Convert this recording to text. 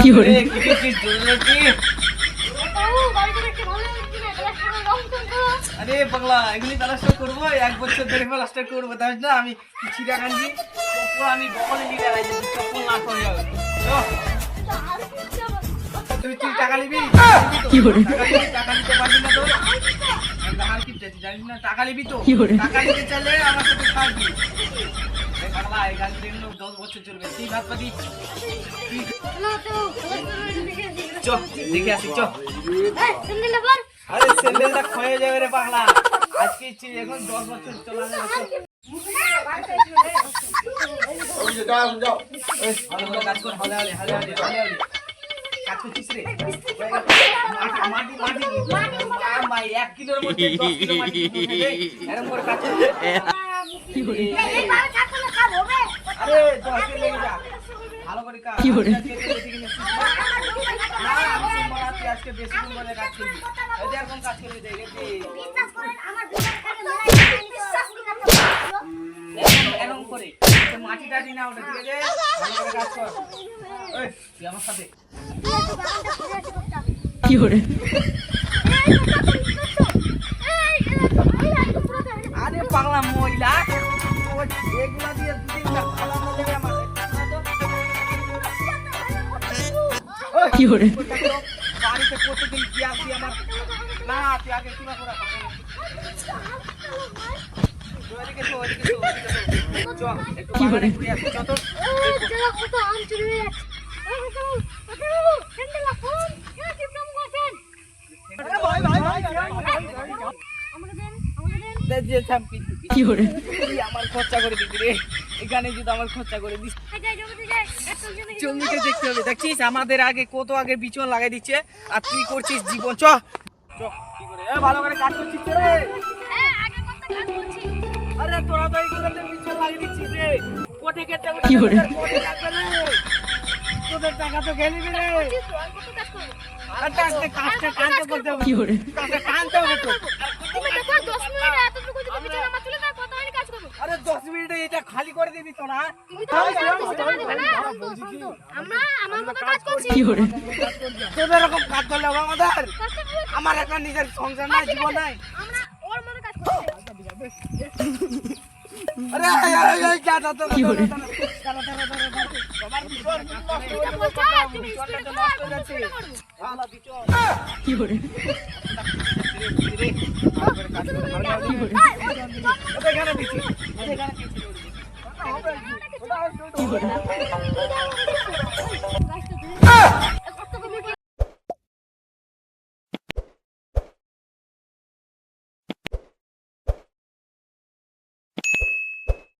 কি করে আরে পাগলা এগুলি প্লাস্টার করব এক বছর ধরে প্লাস্টার করব তাই না আমি কাঞ্জি চপ্পল আমি বকলে নিয়ে গেলাই যদি চপ্পল না করে যাবে। চ, তুই টাকা নিবি? কি করে টাকা নিতে পারবি না তো? জানিস না টাকা নিবি তো? টাকা নিতে চাইলে আমার সাথে থাকবি। পাগলা এই গাড়ি দেখল দশ বছর চলবে। তুই ভাত পাতি? চ দেখে আসি চ। আরে স্যান্ডেলটা ক্ষয়ে যাবে রে পাগলা। আজকে ইচ্ছে এখন দশ বছর চলা চ। এই, তো মাটি টাটি না ওঠে, ঠিক আছে? কাজ কর। এই, তুই আমার সাথে কি করে আরে পাগলা মহিলা এগুলা দিয়ে দুদিনটা খালা কি করে বাড়িতে প্রতিদিন কি আসবি আমার? না তুই আগে কিবা করা কি করে আমার খরচা করে দিবি রে। এখানে যদি আমার খরচা করে দিস জমিকে দেখতে হবে দেখছিস? আমাদের আগে কত আগে বিচন লাগাই দিচ্ছে আর তুই করছিস জীবন। চ চ। কি করে? এ, ভালো করে কাজ করছিস রে। আরে তোরা তো এইগুলোতে বিচন লাগিয়ে দিচ্ছিস রে। কোটি কেটে কি করে? তোদের টাকা তো খেলিবি রে। আর টানতে কাজটা টানতে করতে হবে। কি করে? কাজটা টানতে হবে তো। আরে দশ মিনিটে এটা খালি করে দিবি তো না তোদের এরকম কাজ করলে হবে আমাদের আমার একটা নিজের সংসার নাই জীবন নাই কি করে? হয়ে হয়ে ওটা এখানে দিচ্ছি, Ibu, kenapa?